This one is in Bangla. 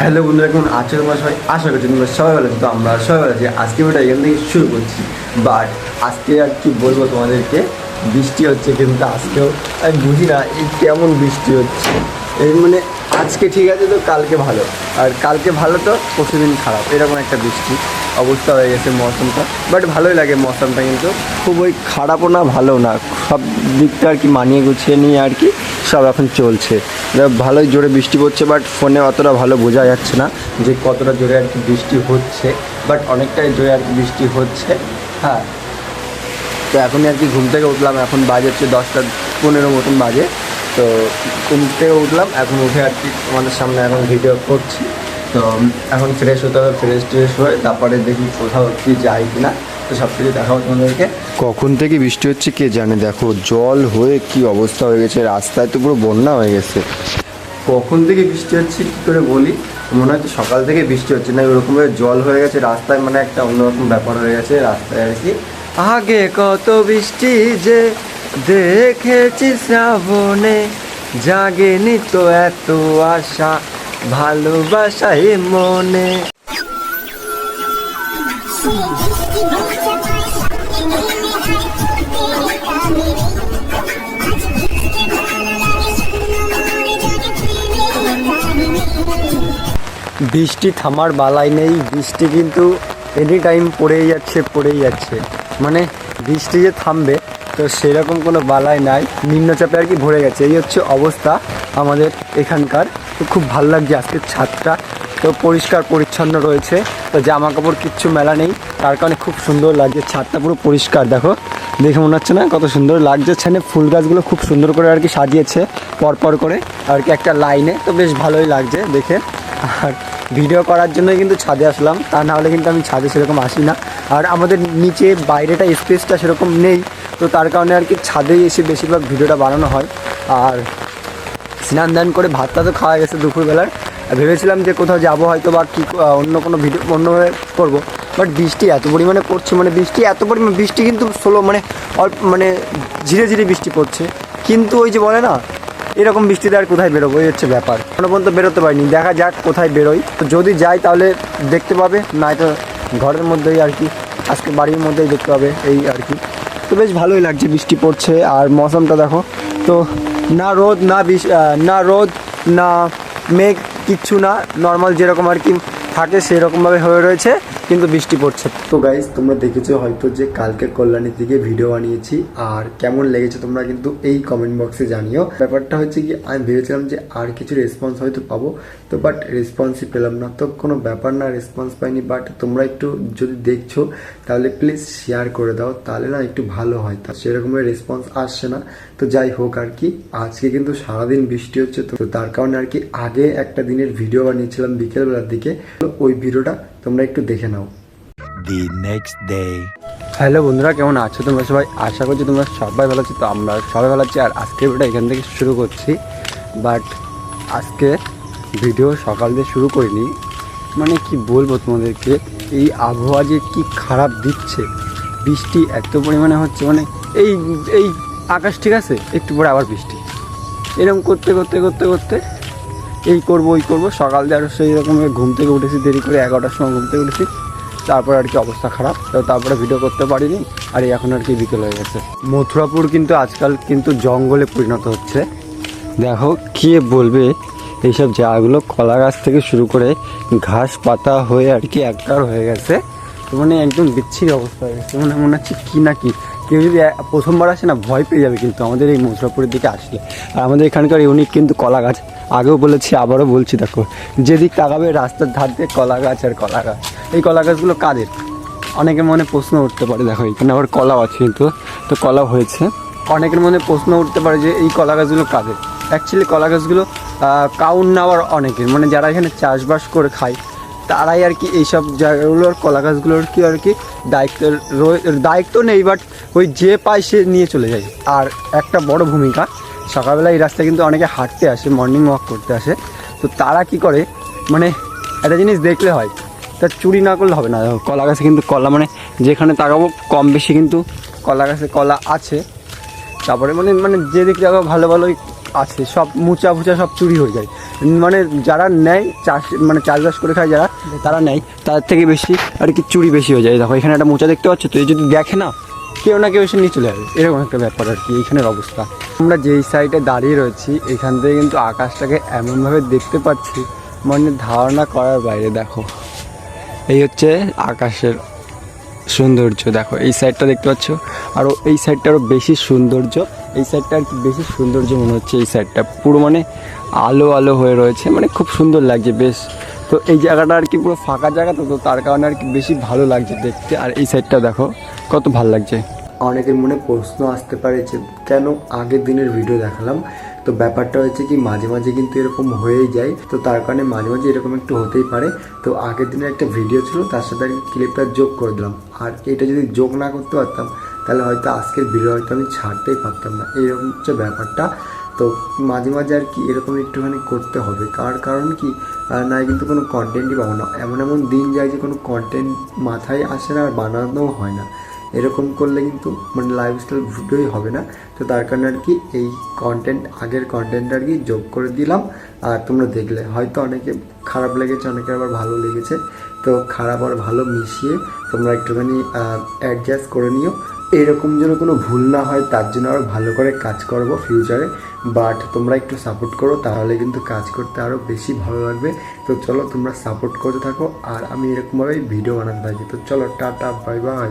হ্যালো বন্ধুরা, কেমন আছো তোমরা সবাই? আশা করছি তোমরা সবাই ভালো তো আমরা সবাই ভালো আছি। আজকে ওটা এখান থেকে শুরু করছি। বাট আজকে আর কি বলব তোমাদেরকে? বৃষ্টি হচ্ছে কিন্তু আজকেও। আমি বুঝি না এই কেমন বৃষ্টি হচ্ছে। এই মানে আজকে ঠিক আছে তো, কালকে ভালো। আর কালকে ভালো তো পরশু দিন খারাপ। এরকম একটা বৃষ্টি। অবস্থা হয়ে গেছে মৌসুমটা। বাট ভালোই লাগে মৌসুমটা কিন্তু। খুব ওই খারাপও না ভালো না। সব দিকটা আর কি মানিয়ে গুছিয়ে নিয়ে আর কি সব এখন চলছে। ভালোই জোরে বৃষ্টি পড়ছে বাট ফোনে অতটা ভালো বোঝা যাচ্ছে না যে কতটা জোরে আর কি বৃষ্টি হচ্ছে বাট অনেকটাই জোরে আর কি বৃষ্টি হচ্ছে। হ্যাঁ। তো এখনই আর কি ঘুম থেকে উঠলাম, এখন বাজে হচ্ছে দশটা পনেরো মতন বাজে। তো ঘুম থেকে উঠলাম, এখন উঠে আর কি তোমাদের সামনে এখন ভিডিও করছি। তো এখন ফ্রেশ হতে হবে ফ্রেশ ট্রেশ হয়ে, তারপরে দেখি কোথাও কি যাই কিনা। তো সব কিছু দেখাবো তোমাদেরকে। কখন থেকে বৃষ্টি হচ্ছে কে জানে? দেখো জল হয়ে কি অবস্থা হয়ে গেছে রাস্তায় তো পুরো বন্যা হয়ে গেছে। কখন থেকে বৃষ্টি হচ্ছে কী করে বলি? মনে হচ্ছে সকাল থেকে বৃষ্টি হচ্ছে না ওরকমভাবে জল হয়ে গেছে রাস্তায় মানে একটা অন্যরকম ব্যাপার হয়ে গেছে রাস্তায় আর কি। আগে কত বৃষ্টি যে দেখেছি শ্রাবণে জাগেনি তো এত আশা ভালোবাসায় মনে। বৃষ্টি থামার বালাই নেই, বৃষ্টি কিন্তু এনি টাইম পড়েই যাচ্ছে পড়েই যাচ্ছে। মানে বৃষ্টি যে থামবে, তো সেরকম কোনো বালাই নাই, নিম্নচাপে আর কি ভরে গেছে। এই হচ্ছে অবস্থা আমাদের এখানকার। তো খুব ভালো লাগছে আজকের ছাদটা। তো পরিষ্কার পরিচ্ছন্ন রয়েছে। তো জামা কাপড় কিচ্ছু মেলা নেই। তার কারণে খুব সুন্দর লাগছে, ছাদটা পুরো পরিষ্কার। দেখো, দেখে মনে হচ্ছে না কত সুন্দর লাগছে। ছানে ফুল গাছগুলো খুব সুন্দর করে আর কি সাজিয়েছে, পরপর করে আর কি একটা লাইনে। তো বেশ ভালোই লাগছে দেখে। আর ভিডিও করার জন্যই কিন্তু ছাদে আসলাম। তা না হলে কিন্তু আমি ছাদে সেরকম আসি না। আর আমাদের নিচে বাইরেটা স্পেসটা সেরকম নেই। তো তার কারণে আর কি ছাদেই এসে বেশিরভাগ ভিডিওটা বানানো হয়। আর স্নান দান করে ভাতটা তো খাওয়া গেছে দুপুরবেলার। ভেবেছিলাম যে কোথাও যাব হয়তো বা কী অন্য কোনো ভিডিও অন্যভাবে করব। বাট বৃষ্টি এত পরিমাণে পড়ছে মানে বৃষ্টি এত পরিমাণে, বৃষ্টি কিন্তু স্লো মানে অল্প মানে ধীরে ধীরে বৃষ্টি পড়ছে। কিন্তু ওই যে বলে না এরকম বৃষ্টিতে আর কোথায় বেরোবো? এই হচ্ছে ব্যাপার। এখনও পর্যন্ত বেরোতে পারিনি। দেখা যাক কোথায় বেরোই। তো যদি যাই তাহলে দেখতে পাবে, নয়তো ঘরের মধ্যেই আর কি, আজকে বাড়ির মধ্যেই দেখতে পাবে এই আর কি। তো বেশ ভালোই লাগছে বৃষ্টি পড়ছে আর মৌসুমটা দেখো। তো না রোদ, না বৃষ- না রোদ, না মেঘ, কিচ্ছু না। নর্মাল যেরকম আর কি থাকে, সেরকমভাবে হয়ে রয়েছে। কিন্তু বৃষ্টি পড়ছে। তো গাইজ তোমরা দেখেছ হয়তো যে কালকে কল্যাণীর দিকে ভিডিও বানিয়েছি, আর কেমন লেগেছে তোমরা কিন্তু এই কমেন্ট বক্সে জানিও। ব্যাপারটা হচ্ছে কি, আমি ভেবেছিলাম যে আর কিছু রেসপন্স হয়তো পাবো, তো বাট রেসপন্সই পেলাম না। তো কোনো ব্যাপার না রেসপন্স পাইনি বাট তোমরা একটু যদি দেখছ, তাহলে প্লিজ শেয়ার করে দাও, তাহলে না একটু ভালো হয়। তা সেরকমের রেসপন্স আসছে না। তো যাই হোক আর কি, আজকে কিন্তু সারাদিন বৃষ্টি হচ্ছে, তো তার কারণে আর কি আগে একটা দিনের ভিডিও বানিয়েছিলাম বিকেলবেলার দিকে। ওই ভিডিওটা তোমরা একটু দেখে নাও। The next day. হ্যালো বন্ধুরা কেমন আছো তোমরা সবাই? আশা করছি তোমরা সবাই ভালো আছো। তো আমরা সবাই ভালো আছি আর আজকে ভিডিওটা এখান থেকে শুরু করছি। বাট আজকে ভিডিও সকাল দিয়ে শুরু করিনি। মানে কি বলব তোমাদেরকে এই আবহাওয়া যে কি খারাপ দিচ্ছে বৃষ্টি এত পরিমাণে হচ্ছে মানে এই এই আকাশ ঠিক আছে একটু পরে আবার বৃষ্টি। এরকম করতে করতে করতে করতে এই করব, ওই করব। সকাল দিয়ে সেই রকম ঘুম থেকে উঠেছি, দেরি করে এগারোটার সময় ঘুম থেকে উঠেছি। তারপর আর কি অবস্থা খারাপ, তো তারপরে ভিডিও করতে পারিনি, আর এখন আর কি বিকেল হয়ে গেছে। মথুরাপুর কিন্তু আজকাল কিন্তু জঙ্গলে পরিণত হচ্ছে। দেখো, কে বলবে? এইসব জায়গাগুলো কলা গাছ থেকে শুরু করে ঘাস পাতা হয়ে আর কি একটার হয়ে গেছে। মানে একদম বিচ্ছিরি অবস্থা হয়ে গেছে। মানে মনে হচ্ছে কী না কি। কেউ যদি প্রথমবার আসে না, ভয় পেয়ে যাবে কিন্তু আমাদের এই মথুরাপুরের দিকে আসলে। আর আমাদের এখানকার ইউনিক কিন্তু কলা গাছ আগেও বলেছি, আবারও বলছি, দেখো, যেদিক তাকাবে রাস্তার ধার দিয়ে কলা গাছ আর কলা গাছ এই কলা গাছগুলো কাদের? অনেকের মনে প্রশ্ন উঠতে পারে, দেখো, এখানে আবার কলাও আছে কিন্তু, তো কলা হয়েছে। অনেকের মনে প্রশ্ন উঠতে পারে যে এই কলা গাছগুলো কাদের? অ্যাকচুয়ালি কলা গাছগুলো কাউন নেওয়ার অনেকের। মানে যারা এখানে চাষবাস করে খায় তারাই আর কি এইসব জায়গাগুলোর কলা গাছগুলোর কি আর কি দায়িত্ব দায়িত্ব নেই বাট ওই যে পায় সে নিয়ে চলে যায়। আর একটা বড় ভূমিকা, সকালবেলা এই রাস্তায় কিন্তু অনেকে হাঁটতে আসে মর্নিং ওয়াক করতে আসে। তো তারা কি করে মানে একটা জিনিস দেখলে হয়, তা চুরি না করলে হবে না। কলা গাছে কিন্তু কলা মানে যেখানে তাকাবো কম বেশি কিন্তু কলা গাছে কলা আছে। তারপরে মানে মানে যেদিক জায়গা ভালো ভালোই আছে, সব মুচা ফুচা সব চুরি হয়ে যায়। মানে যারা নেয়, চাষ মানে চাষবাস করে খায় যারা, তারা নেয়। তার থেকে বেশি আর কি চুরি বেশি হয়ে যায়। দেখো, এখানে একটা মোচা দেখতে পাচ্ছ তো? এই যদি দেখে না, কেউ না কেউ এসে নিয়ে চলে যাবে এরকম একটা ব্যাপার আর কি, এইখানের অবস্থা। আমরা যেই সাইডে দাঁড়িয়ে রয়েছি, এখান থেকে কিন্তু আকাশটাকে এমনভাবে দেখতে পাচ্ছি মানে ধারণা করার বাইরে। দেখো, এই হচ্ছে আকাশের সৌন্দর্য। দেখো, এই সাইডটা দেখতে পাচ্ছ? আরও এই সাইডটা আরও বেশি সৌন্দর্য। এই সাইডটা আর কি বেশি সৌন্দর্য মনে হচ্ছে এই সাইডটা পুরো মানে আলো আলো হয়ে রয়েছে। মানে খুব সুন্দর লাগছে, বেশ। তো এই জায়গাটা আর কি পুরো ফাঁকা জায়গা তো তার কারণে আর কি বেশি ভালো লাগছে দেখতে। আর এই সাইডটা দেখো, কত ভালো লাগছে। অনেকের মনে প্রশ্ন আসতে পারে যে কেন আগের দিনের ভিডিও দেখালাম? তো ব্যাপারটা হচ্ছে কি, মাঝে মাঝে কিন্তু এরকম হয়েই যায়। তো তার কারণে মাঝে মাঝে এরকম একটু হতেই পারে। তো আগের দিনের একটা ভিডিও ছিল, তার সাথে আর ক্লিপটা যোগ করে দিলাম। আর এটা যদি যোগ না করতে পারতাম, তাহলে হয়তো আজকের ভিডিও হয়তো আমি ছাড়তেই পারতাম না। এরকম হচ্ছে ব্যাপারটা। তো মাঝে মাঝে আর কি এরকম একটুখানি করতে হবে। কার কারণ কি? না কিন্তু কোনো কন্টেন্টই পাবো না। এমন এমন দিন যায় যে কোনো কন্টেন্ট মাথায় আসে না আর বানানোও হয় না। এরকম করলে কিন্তু মানে লাইফস্টাইল ভিডিওই হবে না। তো তার কারণে আর কি এই কন্টেন্ট আগের কন্টেন্ট আর কি যোগ করে দিলাম। আর তোমরা দেখলে, হয়তো অনেকে খারাপ লেগেছে অনেকে আবার ভালো লেগেছে। তো খারাপ আর ভালো মিশিয়ে তোমরা একটুখানি অ্যাডজাস্ট করে নিও। এরকম যেন কোনো ভুল না হয়, তার জন্য আরও ভালো করে কাজ করব ফিউচারে বাট তোমরা একটু সাপোর্ট করো, তাহলে কিন্তু কাজ করতে আরও বেশি ভালো লাগবে। তো চলো তোমরা সাপোর্ট করতে থাকো। আর আমি এরকমভাবেই ভিডিও বানাতে থাকি। তো চলো, টাটা বাই বাই